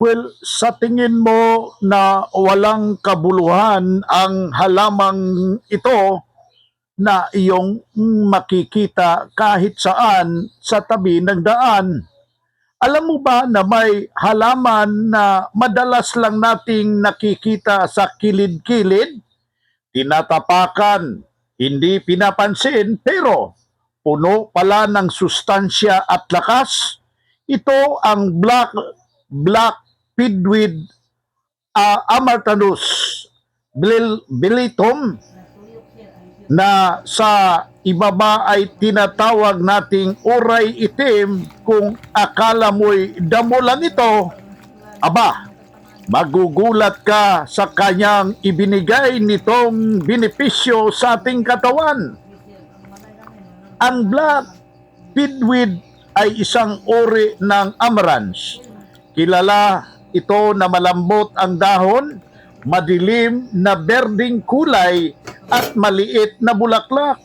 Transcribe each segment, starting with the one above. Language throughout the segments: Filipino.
Well, sa tingin mo na walang kabuluhan ang halamang ito na iyong makikita kahit saan sa tabi ng daan. Alam mo ba na may halaman na madalas lang nating nakikita sa kilid-kilid? Tinatapakan, hindi pinapansin, pero puno pala ng sustansya at lakas. Ito ang black black pidweed uh, amartanus bil, bilitum na sa ibaba ay tinatawag nating uray itim kung akala mo'y damo lang ito, aba, magugulat ka sa kanyang ibinigay nitong benepisyo sa ating katawan. Ang black pidweed ay isang uri ng amaranth. Kilala ito na malambot ang dahon, madilim na berding kulay at maliit na bulaklak.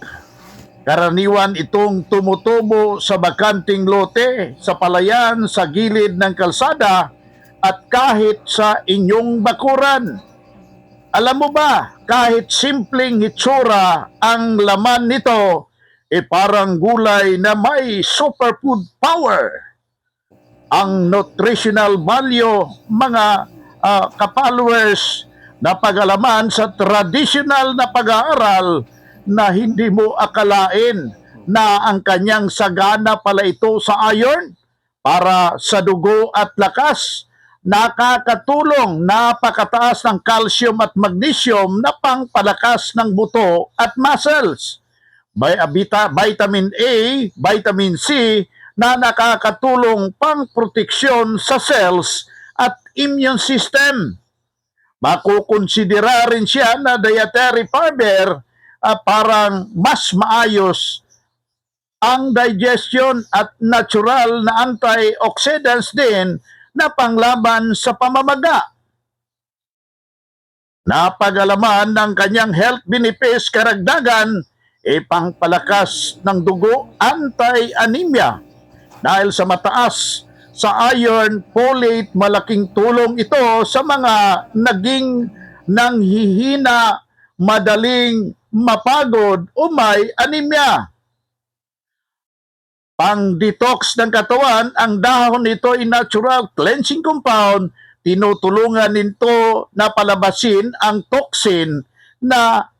Karaniwan itong tumutubo sa bakanting lote, sa palayan, sa gilid ng kalsada at kahit sa inyong bakuran. Alam mo ba, kahit simpleng hitsura ang laman nito, e parang gulay na may superfood power. Ang nutritional value, mga uh, kapalwers na pag-alaman sa traditional na pag-aaral na hindi mo akalain na ang kanyang sagana pala ito sa iron para sa dugo at lakas nakakatulong napakataas ng calcium at magnesium na pangpalakas ng buto at muscles. By vitamin A, vitamin C na nakakatulong pang proteksyon sa cells at immune system. Makukonsidera rin siya na dietary fiber ah, parang mas maayos ang digestion at natural na antioxidants din na panglaban sa pamamaga. Napagalaman ng kanyang health benefits karagdagan e pangpalakas ng dugo anti-anemia dahil sa mataas sa iron, folate, malaking tulong ito sa mga naging nanghihina, madaling mapagod o may anemia. Pang-detox ng katawan, ang dahon nito ay natural cleansing compound, tinutulungan nito na palabasin ang toxin na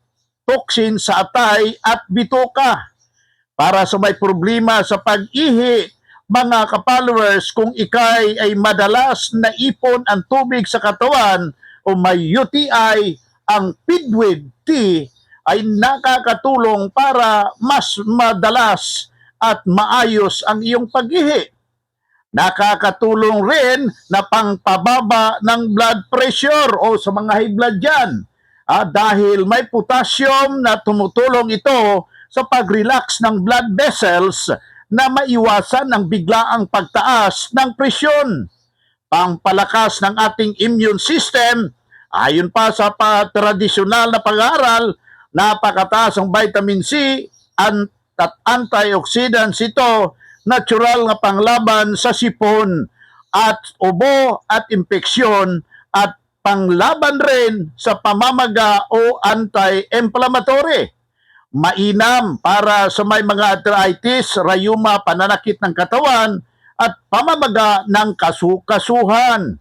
toxin sa atay at bituka. Para sa may problema sa pag-ihi, mga kapalwers, kung ikay ay madalas na ipon ang tubig sa katawan o may UTI, ang Pidweed tea ay nakakatulong para mas madalas at maayos ang iyong pag-ihi. Nakakatulong rin na pangpababa ng blood pressure o sa mga high blood dyan. Ah, dahil may potassium na tumutulong ito sa pag-relax ng blood vessels na maiwasan ang biglaang pagtaas ng presyon. Pangpalakas ng ating immune system, ayon pa sa tradisyonal na pag-aaral, napakataas ang vitamin C at antioxidants ito, natural na panglaban sa sipon at ubo at impeksyon at panglaban rin sa pamamaga o anti-inflammatory. Mainam para sa may mga arthritis, rayuma, pananakit ng katawan at pamamaga ng kasukasuhan.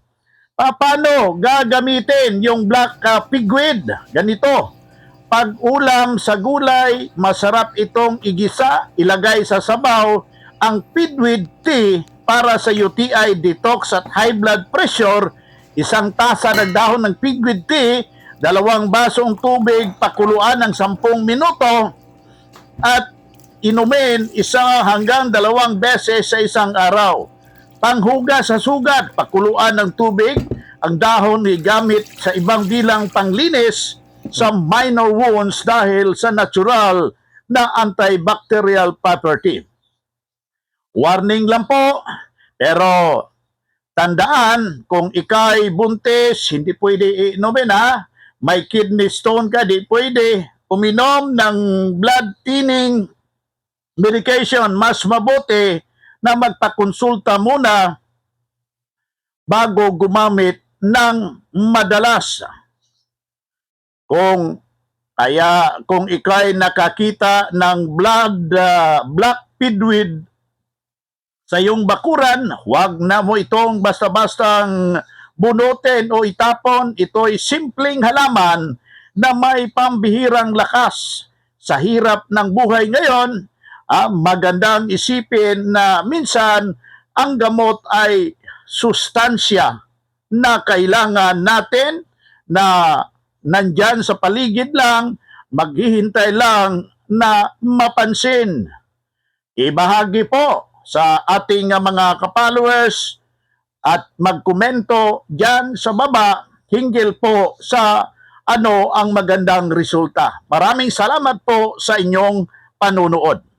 Ah, paano gagamitin yung black uh, pigweed? Ganito. Pag ulam sa gulay, masarap itong igisa, ilagay sa sabaw ang pigweed tea para sa UTI detox at high blood pressure, isang tasa ng dahon ng pigweed tea, dalawang basong tubig, pakuluan ng 10 minuto, at inumin isa hanggang dalawang beses sa isang araw. Panghugas sa sugat, pakuluan ng tubig, ang dahon ay gamit sa ibang bilang panglinis sa minor wounds dahil sa natural na antibacterial property. Warning lang po, pero tandaan kung ikay buntis, hindi pwede inumin ha. May kidney stone ka, di pwede uminom ng blood thinning medication. Mas mabuti na magpakonsulta muna bago gumamit ng madalas. Kung kaya kung ikay nakakita ng blood ah, black pidweed sa iyong bakuran, huwag na mo itong basta-bastang bunutin o itapon. Ito'y simpleng halaman na may pambihirang lakas sa hirap ng buhay ngayon. Ah, magandang isipin na minsan ang gamot ay sustansya na kailangan natin na nandyan sa paligid lang, maghihintay lang na mapansin. Ibahagi po sa ating mga kapaloers at magkomento dyan sa baba hinggil po sa ano ang magandang resulta. Maraming salamat po sa inyong panunood.